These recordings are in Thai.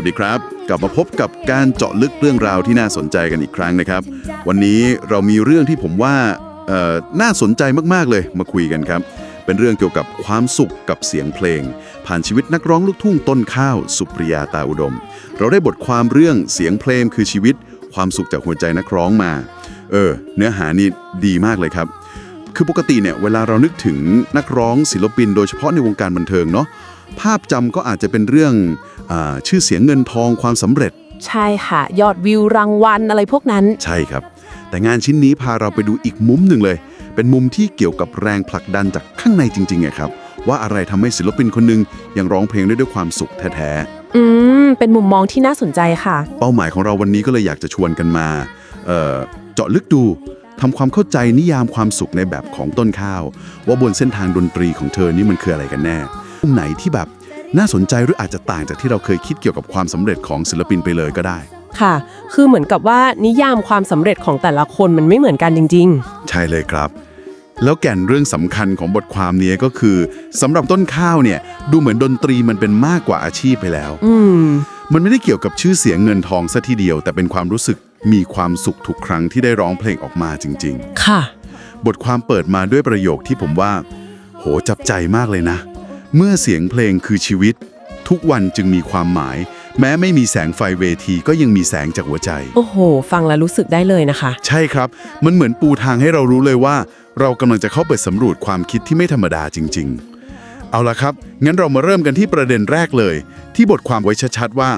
วัสดีครับ กลับมาพบกับการเจาะลึกเรื่องราวที่น่าสนใจกันอีกครั้งนะครับ วันนี้เรามีเรื่องที่ผมว่าเออน่าสนใจมากๆเลยมาคุยกันครับ เป็นเรื่องเกี่ยวกับความสุขกับเสียงเพลง ผ่านชีวิตนักร้องลูกทุ่งต้นข้าว สุปริยาตาอุดม เราได้บทความเรื่องเสียงเพลงคือชีวิต ความสุขจากหัวใจนักร้องมา เออ เนื้อหานี่ดีมากเลยครับ คือปกติเนี่ยเวลาเรานึกถึงนักร้องศิลปิน โดยเฉพาะในวงการบันเทิงเนาะ ภาพจำก็อาจจะเป็นเรื่องอาชื่อเสียงเงินทองความสำเร็จ ใช่ค่ะ ยอดวิวรางวัลอะไรพวกนั้น ใช่ครับ แต่งานชิ้นนี้พาเราไปดูอีกมุมหนึ่งเลย เป็นมุมที่เกี่ยวกับแรงผลักดันจากข้างในจริงๆอะครับ ว่าอะไรทำให้ศิลปินคนหนึงยังร้องเพลงได้ด้วยความสุขแท้อืมเป็นมุมมองที่น่าสนใจค่ะๆเป้าหมายของเราวันนี้ก็เลยอยากจะชวนกันมาเอ่อเจาะลึกดูทำความเข้าใจนิยามความสุขในแบบของต้นข้าว ว่าบนเส้นทางดนตรีของเธอนี่มันคืออะไรกันแน่มุม ไหนที่แบบน่าสนใจหรืออาจจะต่างจากที่เราเคยคิดเกี่ยวกับความสำเร็จของศิลปินไปเลยก็ได้ ค่ะ คือเหมือนกับว่านิยามความสำเร็จของแต่ละคนมันไม่เหมือนกันจริงใช่เลยครับ แล้วแก่นเรื่องสำคัญของบทความนี้ก็คือสำหรับต้นข้าวเนี่ย ดูเหมือนดนตรีมันเป็นมากกว่าอาชีพไปแล้วๆอืมมันไม่ได้เกี่ยวกับชื่อเสียงเงินทองซะทีเดียว แต่เป็นความรู้สึกมีความสุขทุกครั้งที่ได้ร้องเพลงออกมาจริงค่ะๆบทความเปิดมาด้วยประโยคที่ผมว่า โหจับใจมากเลยนะ เมื่อเสียงเพลงคือชีวิต ทุกวันจึงมีความหมาย แม้ไม่มีแสงไฟเวทีก็ยังมีแสงจากหัวใจ โอ้โห ฟังแล้วรู้สึกได้เลยนะคะ ใช่ครับ มันเหมือนปูทางให้เรารู้เลยว่า เรากำลังจะเข้าไปสำรวจความคิดที่ไม่ธรรมดาจริง ๆ เอาละครับ งั้นเรามาเริ่มกันที่ประเด็นแรกเลย ที่บทความไว้ชัดๆว่า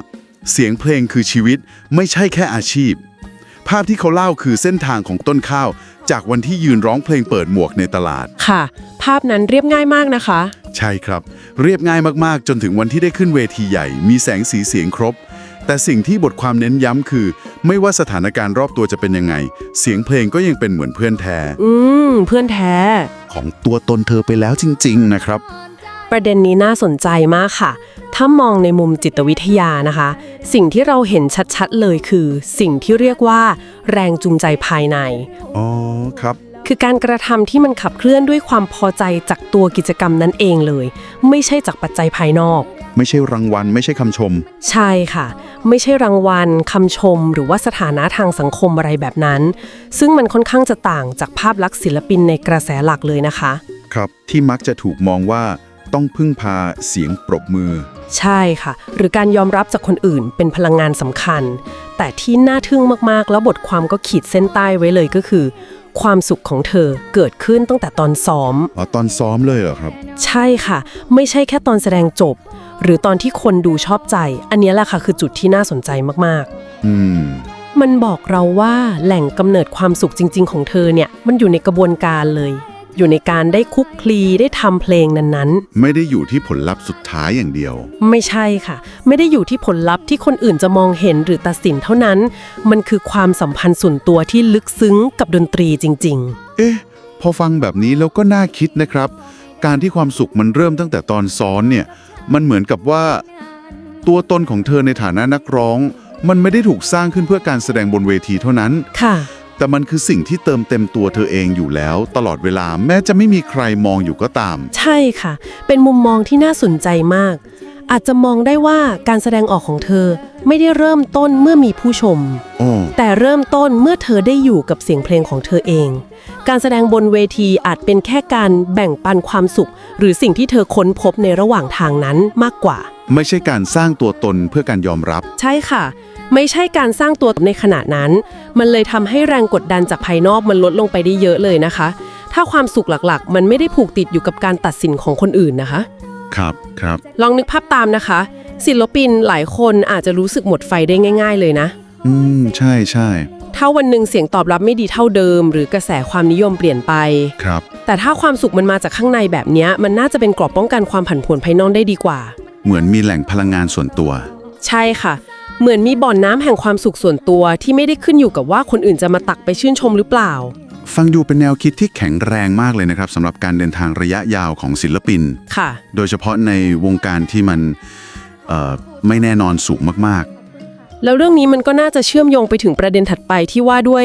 เสียงเพลงคือชีวิต ไม่ใช่แค่อาชีพ ภาพที่เขาเล่าคือเส้นทางของต้นข้าว จากวันที่ยืนร้องเพลงเปิดหมวกในตลาด ค่ะ ภาพนั้นเรียบง่ายมากนะคะใช่ครับ เรียบง่ายมากๆ จนถึงวันที่ได้ขึ้นเวทีใหญ่ มีแสงสีเสียงครบ แต่สิ่งที่บทความเน้นย้ำคือ ไม่ว่าสถานการณ์รอบตัวจะเป็นยังไง เสียงเพลงก็ยังเป็นเหมือนเพื่อนแท้ อืม เพื่อนแท้ ของตัวตนเธอไปแล้วจริง ๆ นะครับ ประเด็นนี้น่าสนใจมากค่ะ ถ้ามองในมุมจิตวิทยานะคะ สิ่งที่เราเห็นชัดๆเลยคือ สิ่งที่เรียกว่า แรงจูงใจภายใน อ๋อครับ คือการกระทำที่มันขับเคลื่อนด้วยความพอใจจากตัวกิจกรรมนั้นเองเลย ไม่ใช่จากปัจจัยภายนอก ไม่ใช่รางวัล ไม่ใช่คำชม ใช่ค่ะ ไม่ใช่รางวัลคำชม หรือว่าสถานะทางสังคมอะไรแบบนั้น ซึ่งมันค่อนข้างจะต่างจากภาพลักษณ์ศิลปินในกระแสหลักเลยนะคะ ครับที่มักจะถูกมองว่าต้องพึ่งพาเสียงปรบมือ ใช่ค่ะ หรือการยอมรับจากคนอื่นเป็นพลังงานสำคัญ แต่ที่น่าทึ่งมากๆ แล้วบทความก็ขีดเส้นใต้ไว้เลยก็คือ ความสุขของเธอเกิดขึ้นตั้งแต่ตอนซ้อม อ๋อตอนซ้อมเลยเหรอครับ ใช่ค่ะ ไม่ใช่แค่ตอนแสดงจบ หรือตอนที่คนดูชอบใจ อันเนี้ยแหละค่ะคือจุดที่น่าสนใจมากอืม ๆ มันบอกเราว่าแหล่งกำเนิดความสุขจริง ๆ ของเธอเนี่ยมันอยู่ในกระบวนการเลย อยู่ในการได้คุกคลีได้ทำเพลงนั้นๆไม่ได้อยู่ที่ผลลัพธ์สุดท้ายอย่างเดียวไม่ใช่ค่ะ ไม่ได้อยู่ที่ผลลัพธ์ที่คนอื่นจะมองเห็นหรือตัดสินเท่านั้น มันคือความสัมพันธ์ส่วนตัวที่ลึกซึ้งกับดนตรีจริงเอ๊ะ พอฟังแบบนี้แล้วก็น่าคิดนะครับ การที่ความสุขมันเริ่มตั้งแต่ตอนซ้อนเนี่ย มันเหมือนกับว่า ตัวตนของเธอในฐานะนักร้อง มันไม่ได้ถูกสร้างขึ้นเพื่อการแสดงบนเวทีเท่านั้นๆค่ะ แต่มันคือสิ่งที่เติมเต็มตัวเธอเองอยู่แล้ว ตลอดเวลาแม้จะไม่มีใครมองอยู่ก็ตาม ใช่ค่ะ เป็นมุมมองที่น่าสนใจมาก อาจจะมองได้ว่าการแสดงออกของเธอไม่ได้เริ่มต้นเมื่อมีผู้ชมโอ้แต่เริ่มต้นเมื่อเธอได้อยู่กับเสียงเพลงของเธอเอง การแสดงบนเวทีอาจเป็นแค่การแบ่งปันความสุข หรือสิ่งที่เธอค้นพบในระหว่างทางนั้นมากกว่า ไม่ใช่การสร้างตัวตนเพื่อการยอมรับ ใช่ค่ะ ไม่ใช่การสร้างตัวในขณะนั้น มันเลยทำให้แรงกดดันจากภายนอกมันลดลงไปได้เยอะเลยนะคะ ถ้าความสุขหลักๆ มันไม่ได้ผูกติดอยู่กับการตัดสินของคนอื่นนะคะ ครับครับ ลองนึกภาพตามนะคะ ศิลปินหลายคนอาจจะรู้สึกหมดไฟได้ง่าย ๆ เลยนะ อืม ใช่ใช่ถ้าวันหนึ่งเสียงตอบรับไม่ดีเท่าเดิม หรือกระแสความนิยมเปลี่ยนไปครับ แต่ถ้าความสุขมันมาจากข้างในแบบเนี้ยมันน่าจะเป็นกรอบป้องกันความผันผวนภายนอกได้ดีกว่า เหมือนมีแหล่งพลังงานส่วนตัว ใช่ค่ะ เหมือนมีบ่อนน้ำแห่งความสุขส่วนตัวที่ไม่ได้ขึ้นอยู่กับว่าคนอื่นจะมาตักไปชื่นชมหรือเปล่า ฟังดูเป็นแนวคิดที่แข็งแรงมากเลยนะครับสำหรับการเดินทางระยะยาวของศิลปิน ค่ะ โดยเฉพาะในวงการที่มันเอ่อไม่แน่นอนสูงมากแล้วเรื่องนี้มันก็น่าจะเชื่อมโยงไปถึงประเด็นถัดไปที่ว่าด้วย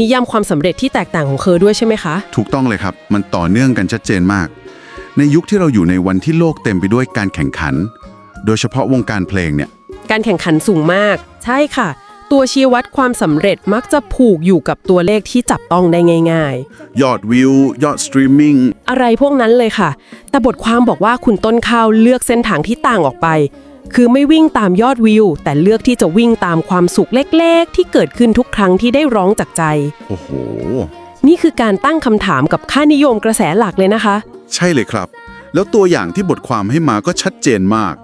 นิยามความสำเร็จที่แตกต่างของเธอด้วยใช่ไหมคะ ๆ ถูกต้องเลยครับ มันต่อเนื่องกันชัดเจนมาก ในยุคที่เราอยู่ในวันที่โลกเต็มไปด้วยการแข่งขัน โดยเฉพาะวงการเพลงเนี่ย การแข่งขันสูงมาก ใช่ค่ะ ตัวชี้วัดความสำเร็จมักจะผูกอยู่กับตัวเลขที่จับต้องได้ง่าย ยอดวิว ยอดสตรีมมิ่ง ๆ อะไรพวกนั้นเลยค่ะ แต่บทความบอกว่าคุณต้นข้าวเลือกเส้นทางที่ต่างออกไป คือไม่วิ่งตามยอดวิว แต่เลือกที่จะวิ่งตามความสุขเล็กๆ ที่เกิดขึ้นทุกครั้งที่ได้ร้องจากใจ โอ้โห นี่คือการตั้งคำถามกับค่านิยมกระแสหลักเลยนะคะ ใช่เลยครับ แล้วตัวอย่างที่บทความให้มาก็ชัดเจนมาก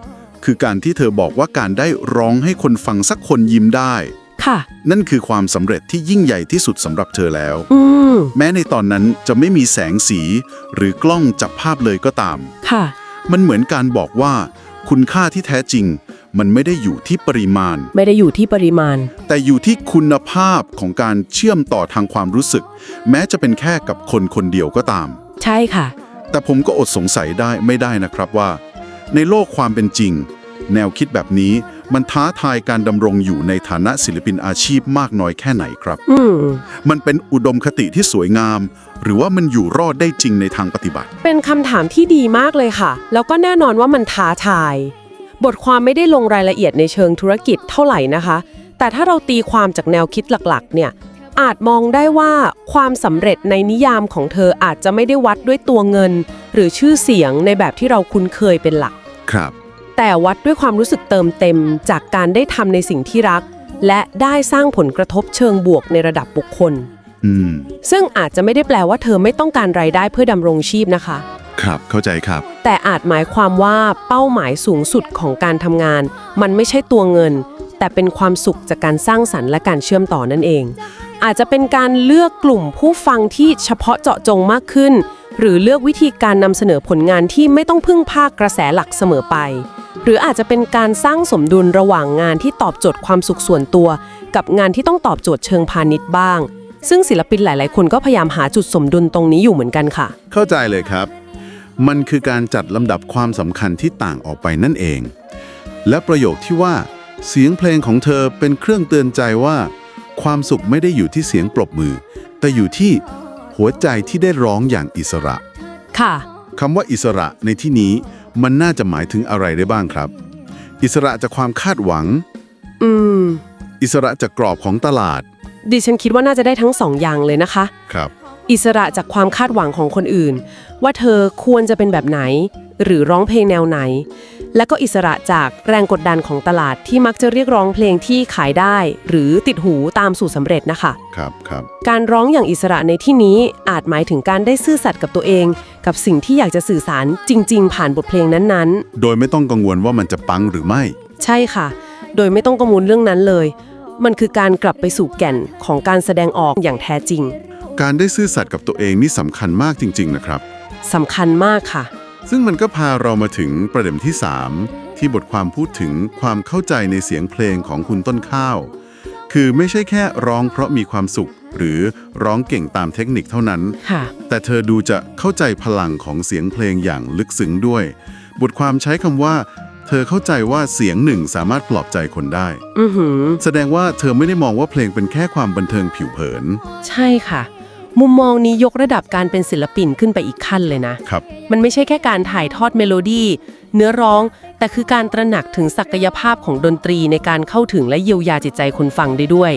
คือการที่เธอบอกว่าการได้ร้องให้คนฟังสักคนยิ้มได้ ค่ะ นั่นคือความสำเร็จที่ยิ่งใหญ่ที่สุดสำหรับเธอแล้ว อืม แม้ในตอนนั้นจะไม่มีแสงสี หรือกล้องจับภาพเลยก็ตาม ค่ะ มันเหมือนการบอกว่า คุณค่าที่แท้จริง มันไม่ได้อยู่ที่ปริมาณ ไม่ได้อยู่ที่ปริมาณ แต่อยู่ที่คุณภาพของการเชื่อมต่อทางความรู้สึก แม้จะเป็นแค่กับคนคนเดียวก็ตาม ใช่ค่ะ แต่ผมก็อดสงสัยได้ไม่ได้นะครับว่า ในโลกความเป็นจริง แนวคิดแบบนี้มันท้าทายการดำรงอยู่ในฐานะศิลปินอาชีพมากน้อยแค่ไหนครับ อืม มันเป็นอุดมคติที่สวยงาม หรือว่ามันอยู่รอดได้จริงในทางปฏิบัติ เป็นคำถามที่ดีมากเลยค่ะ แล้วก็แน่นอนว่ามันท้าทาย บทความไม่ได้ลงรายละเอียดในเชิงธุรกิจเท่าไหร่นะคะ แต่ถ้าเราตีความจากแนวคิดหลักๆ เนี่ย อาจมองได้ว่าความสำเร็จในนิยามของเธออาจจะไม่ได้วัดด้วยตัวเงิน หรือชื่อเสียงในแบบที่เราคุ้นเคยเป็นหลัก ครับ แต่วัดด้วยความรู้สึกเติมเต็มจากการได้ทำในสิ่งที่รัก และได้สร้างผลกระทบเชิงบวกในระดับบุคคล อืม ซึ่งอาจจะไม่ได้แปลว่าเธอไม่ต้องการรายได้เพื่อดำรงชีพนะคะ ครับ เข้าใจครับ แต่อาจหมายความว่าเป้าหมายสูงสุดของการทำงาน มันไม่ใช่ตัวเงิน แต่เป็นความสุขจากการสร้างสรรค์และการเชื่อมต่อนั่นเอง อาจจะเป็นการเลือกกลุ่มผู้ฟังที่เฉพาะเจาะจงมากขึ้น หรือเลือกวิธีการนำเสนอผลงานที่ไม่ต้องพึ่งพากระแสหลักเสมอไป หรืออาจจะเป็นการสร้างสมดุลระหว่างงานที่ตอบโจทย์ความสุขส่วนตัว กับงานที่ต้องตอบโจทย์เชิงพาณิชย์บ้าง ซึ่งศิลปินหลาย ๆ คนก็พยายามหาจุดสมดุลตรงนี้อยู่เหมือนกันค่ะ เข้าใจเลยครับ มันคือการจัดลำดับความสำคัญที่ต่างออกไปนั่นเอง และประโยคที่ว่า เสียงเพลงของเธอเป็นเครื่องเตือนใจว่า ความสุขไม่ได้อยู่ที่เสียงปรบมือ แต่อยู่ที่ หัวใจที่ได้ร้องอย่างอิสระ ค่ะ คำว่าอิสระในที่นี้มันน่าจะหมายถึงอะไรได้บ้างครับ อิสระจากความคาดหวัง อืม อิสระจากกรอบของตลาด ดิฉันคิดว่าน่าจะได้ทั้งสองอย่างเลยนะคะ ครับ อิสระจากความคาดหวังของคนอื่น ว่าเธอควรจะเป็นแบบไหน หรือร้องเพลงแนวไหน และก็อิสระจากแรงกดดันของตลาดที่มักจะเรียกร้องเพลงที่ขายได้ หรือติดหูตามสูตรสำเร็จนะคะ ครับครับการร้องอย่างอิสระในที่นี้อาจหมายถึงการได้ซื่อสัตย์กับตัวเอง กับสิ่งที่อยากจะสื่อสารจริง ๆ ผ่านบทเพลงนั้นๆโดยไม่ต้องกังวลว่ามันจะปังหรือไม่ใช่ค่ะ โดยไม่ต้องกังวลเรื่องนั้นเลย มันคือการกลับไปสู่แก่นของการแสดงออกอย่างแท้จริงการได้ซื่อสัตย์กับตัวเองนี่สำคัญมากจริง ๆ นะครับ สำคัญมากค่ะ ซึ่งมันก็พาเรามาถึงประเด็นที่ 3 ที่บทความพูดถึงความเข้าใจในเสียงเพลงของคุณต้นข้าว คือไม่ใช่แค่ร้องเพราะมีความสุข หรือร้องเก่งตามเทคนิคเท่านั้นค่ะแต่เธอดูจะเข้าใจพลังของเสียงเพลงอย่างลึกซึ้งด้วย บทความใช้คำว่า เธอเข้าใจว่าเสียงหนึ่งสามารถปลอบใจคนได้อือหือแสดงว่าเธอไม่ได้มองว่าเพลงเป็นแค่ความบันเทิงผิวเผิน ใช่ค่ะ มุมมองนี้ยกระดับการเป็นศิลปินขึ้นไปอีกขั้นเลยนะ ครับ มันไม่ใช่แค่การถ่ายทอดเมโลดี้เนื้อร้อง แต่คือการตระหนักถึงศักยภาพของดนตรีในการเข้าถึงและเยียวยาจิตใจคนฟังได้ด้วย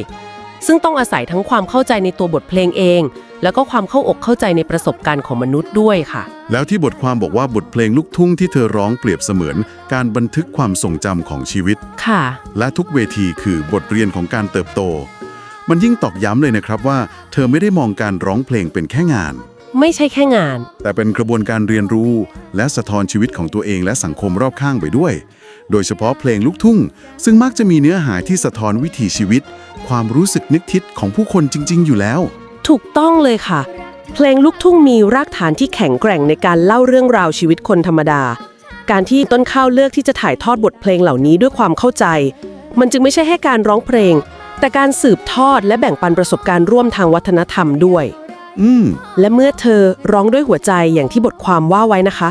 ซึ่งต้องอาศัยทั้งความเข้าใจในตัวบทเพลงเอง แล้วก็ความเข้าอกเข้าใจในประสบการณ์ของมนุษย์ด้วยค่ะ แล้วที่บทความบอกว่าบทเพลงลูกทุ่งที่เธอร้องเปรียบเสมือน การบันทึกความทรงจำของชีวิต ค่ะ และทุกเวทีคือบทเรียนของการเติบโต มันยิ่งตอกย้ำเลยนะครับว่า เธอไม่ได้มองการร้องเพลงเป็นแค่งาน ไม่ใช่แค่งาน แต่เป็นกระบวนการเรียนรู้ และสะท้อนชีวิตของตัวเองและสังคมรอบข้างไปด้วย โดยเฉพาะเพลงลูกทุ่ง ซึ่งมักจะมีเนื้อหาที่สะท้อนวิถีชีวิต ความรู้สึกนึกคิดของผู้คนจริง ๆ อยู่แล้ว ถูกต้องเลยค่ะ เพลงลูกทุ่งมีรากฐานที่แข็งแกร่งในการเล่าเรื่องราวชีวิตคนธรรมดา การที่ต้นข้าวเลือกที่จะถ่ายทอดบทเพลงเหล่านี้ด้วยความเข้าใจ มันจึงไม่ใช่แค่การร้องเพลง แต่การสืบทอดและแบ่งปันประสบการณ์ร่วมทางวัฒนธรรมด้วย อืม และเมื่อเธอร้องด้วยหัวใจอย่างที่บทความว่าไว้นะคะ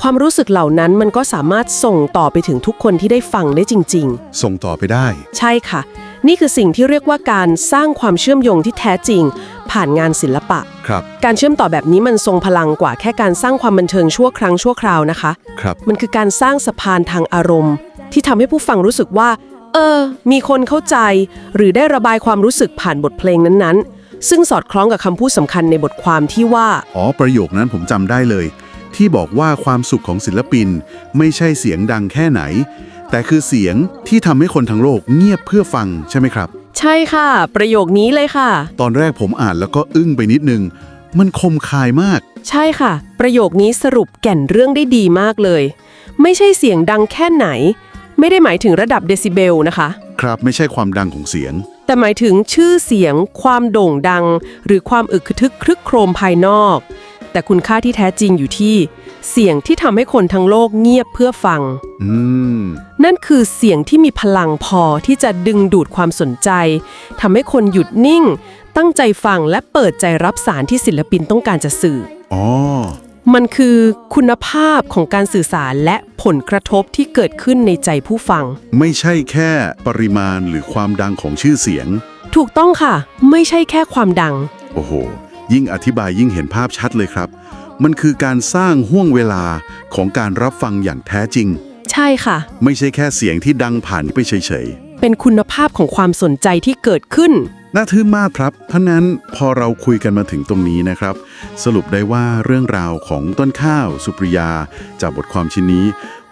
ความรู้สึกเหล่านั้นมันก็สามารถส่งต่อไปถึงทุกคนที่ได้ฟังได้จริงๆส่งต่อไปได้ใช่ค่ะ นี่คือสิ่งที่เรียกว่าการสร้างความเชื่อมโยงที่แท้จริง ผ่านงานศิลปะ ครับ การเชื่อมต่อแบบนี้มันทรงพลังกว่าแค่การสร้างความบันเทิงชั่วครั้งชั่วคราวนะคะ ครับ มันคือการสร้างสะพานทางอารมณ์ ที่ทำให้ผู้ฟังรู้สึกว่า เออ มีคนเข้าใจ หรือได้ระบายความรู้สึกผ่านบทเพลงนั้นๆ ซึ่งสอดคล้องกับคำพูดสำคัญในบทความที่ว่า อ๋อ ประโยคนั้นผมจำได้เลย ที่บอกว่าความสุขของศิลปิน ไม่ใช่เสียงดังแค่ไหน แต่คือเสียงที่ทำให้คนทั้งโลกเงียบเพื่อฟังใช่ไหมครับ ใช่ค่ะ ประโยคนี้เลยค่ะ ตอนแรกผมอ่านแล้วก็อึ้งไปนิดนึง มันคมคายมาก ใช่ค่ะ ประโยคนี้สรุปแก่นเรื่องได้ดีมากเลย ไม่ใช่เสียงดังแค่ไหน ไม่ได้หมายถึงระดับเดซิเบลนะคะ ครับไม่ใช่ความดังของเสียง แต่หมายถึงชื่อเสียง ความโด่งดัง หรือความอึกกระทึกครึกโครมภายนอก แต่คุณค่าที่แท้จริงอยู่ที่ เสียงที่ทำให้คนทั้งโลกเงียบเพื่อฟัง อืม นั่นคือเสียงที่มีพลังพอที่จะดึงดูดความสนใจทำให้คนหยุดนิ่ง ตั้งใจฟังและเปิดใจรับสารที่ศิลปินต้องการจะสื่อ อ๋อ มันคือคุณภาพของการสื่อสารและผลกระทบที่เกิดขึ้นในใจผู้ฟัง ไม่ใช่แค่ปริมาณหรือความดังของชื่อเสียง ถูกต้องค่ะ ไม่ใช่แค่ความดัง โอ้โห ยิ่งอธิบายยิ่งเห็นภาพชัดเลยครับ มันคือการสร้างห่วงเวลาของการรับฟังอย่างแท้จริง ใช่ค่ะ ไม่ใช่แค่เสียงที่ดังผ่านไปเฉยเป็นคุณภาพของความสนใจที่เกิดขึ้นๆ น่าทึ่งมากครับท่านั้นพอเราคุยกันมาถึงตรงนี้นะครับ สรุปได้ว่าเรื่องราวของต้นข้าวสุปริยา จากบทความชิ้นนี้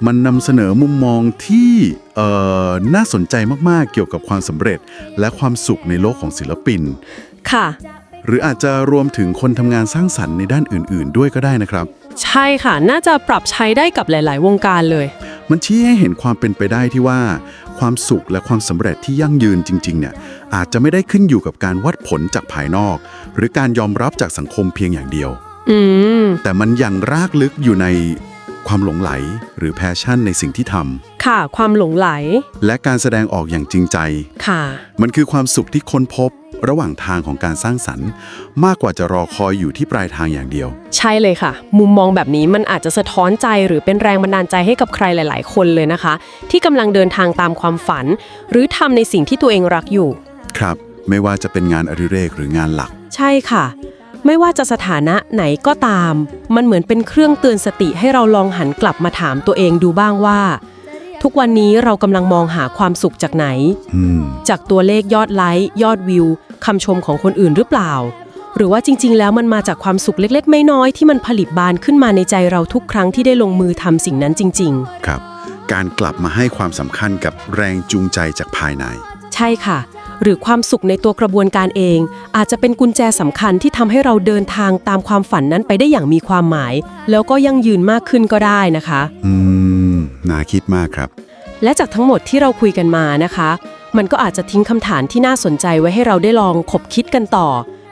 มันนำเสนอมุมมองที่เอ่อน่าสนใจมากๆเกี่ยวกับความสำเร็จ และความสุขในโลกของศิลปิน ค่ะ หรืออาจจะรวมถึงคนทำงานสร้างสรรค์ในด้านอื่น ๆ ด้วยก็ได้นะครับ ใช่ค่ะ น่าจะปรับใช้ได้กับหลาย ๆ วงการเลย มันชี้ให้เห็นความเป็นไปได้ที่ว่า ความสุขและความสำเร็จที่ยั่งยืนจริงๆเนี่ยอาจจะไม่ได้ขึ้นอยู่กับการวัดผลจากภายนอก หรือการยอมรับจากสังคมเพียงอย่างเดียว อืม แต่มันยังรากลึกอยู่ใน ความหลงไหล หรือแพชชั่นในสิ่งที่ทค่ะ ความหลงไหลำและการแสดงออกอย่างจริงใจ ค่ะ มันคือความสุขที่ค้นพบ ระหว่างทางของการสร้างสรรค์ มากกว่าจะรอคอยอยู่ที่ปลายทางอย่างเดียว ใช่เลยค่ะ มุมมองแบบนี้มันอาจจะสะท้อนใจหรือเป็นแรงบันดาลใจให้กับใครหลาย ๆ คนเลยนะคะ ที่กำลังเดินทางตามความฝัน หรือทำในสิ่งที่ตัวเองรักอยู่ ครับ ไม่ว่าจะเป็นงานอดิเรกหรืองานหลัก ใช่ค่ะ ไม่ว่าจะสถานะไหนก็ตาม มันเหมือนเป็นเครื่องเตือนสติให้เราลองหันกลับมาถามตัวเองดูบ้างว่า ทุกวันนี้เรากำลังมองหาความสุขจากไหนอืมจากตัวเลขยอดไลค์ยอดวิวคำชมของคนอื่นหรือเปล่า หรือว่าจริง ๆ แล้วมันมาจากความสุขเล็กๆน้อยๆที่มันผลิบานขึ้นมาในใจเราทุกครั้งที่ได้ลงมือทำสิ่งนั้นจริงครับ การกลับมาให้ความสำคัญกับแรงจูงใจจากภายในๆใช่ค่ะ หรือความสุขในตัวกระบวนการเอง อาจจะเป็นกุญแจสำคัญที่ทำให้เราเดินทางตามความฝันนั้นไปได้อย่างมีความหมาย แล้วก็ยั่งยืนมากขึ้นก็ได้นะคะ อืม น่าคิดมากครับ และจากทั้งหมดที่เราคุยกันมานะคะ มันก็อาจจะทิ้งคำถามที่น่าสนใจไว้ให้เราได้ลองคบคิดกันต่อ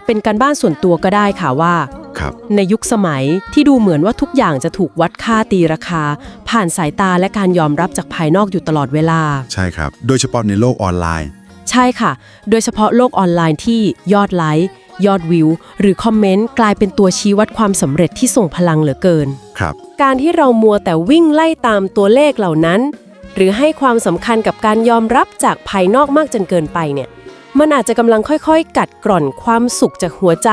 เป็นการบ้านส่วนตัวก็ได้ค่ะว่า ครับ ในยุคสมัยที่ดูเหมือนว่าทุกอย่างจะถูกวัดค่าตีราคา ผ่านสายตาและการยอมรับจากภายนอกอยู่ตลอดเวลา ใช่ครับ โดยเฉพาะในโลกออนไลน์ ใช่ค่ะ โดยเฉพาะโลกออนไลน์ที่ยอดไลค์ ยอดวิว หรือคอมเมนต์กลายเป็นตัวชี้วัดความสำเร็จที่ส่งพลังเหลือเกิน ครับ การที่เรามัวแต่วิ่งไล่ตามตัวเลขเหล่านั้น หรือให้ความสำคัญกับการยอมรับจากภายนอกมากจนเกินไปเนี่ย มันอาจจะกำลังค่อยๆ กัดกร่อนความสุขจากหัวใจ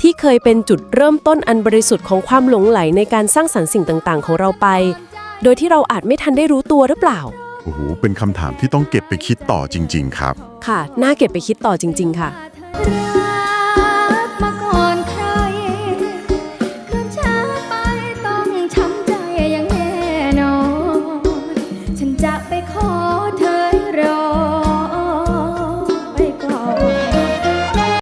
ที่เคยเป็นจุดเริ่มต้นอันบริสุทธิ์ของความหลงไหลในการสร้างสรรค์สิ่งต่างๆ ของเราไป โดยที่เราอาจไม่ทันได้รู้ตัวหรือเปล่าโอ้โหเป็นคำถามที่ต้องเก็บไปคิดต่อจริง ๆ ครับ ค่ะ น่าเก็บไปคิดต่อจริง ๆ ค่ะ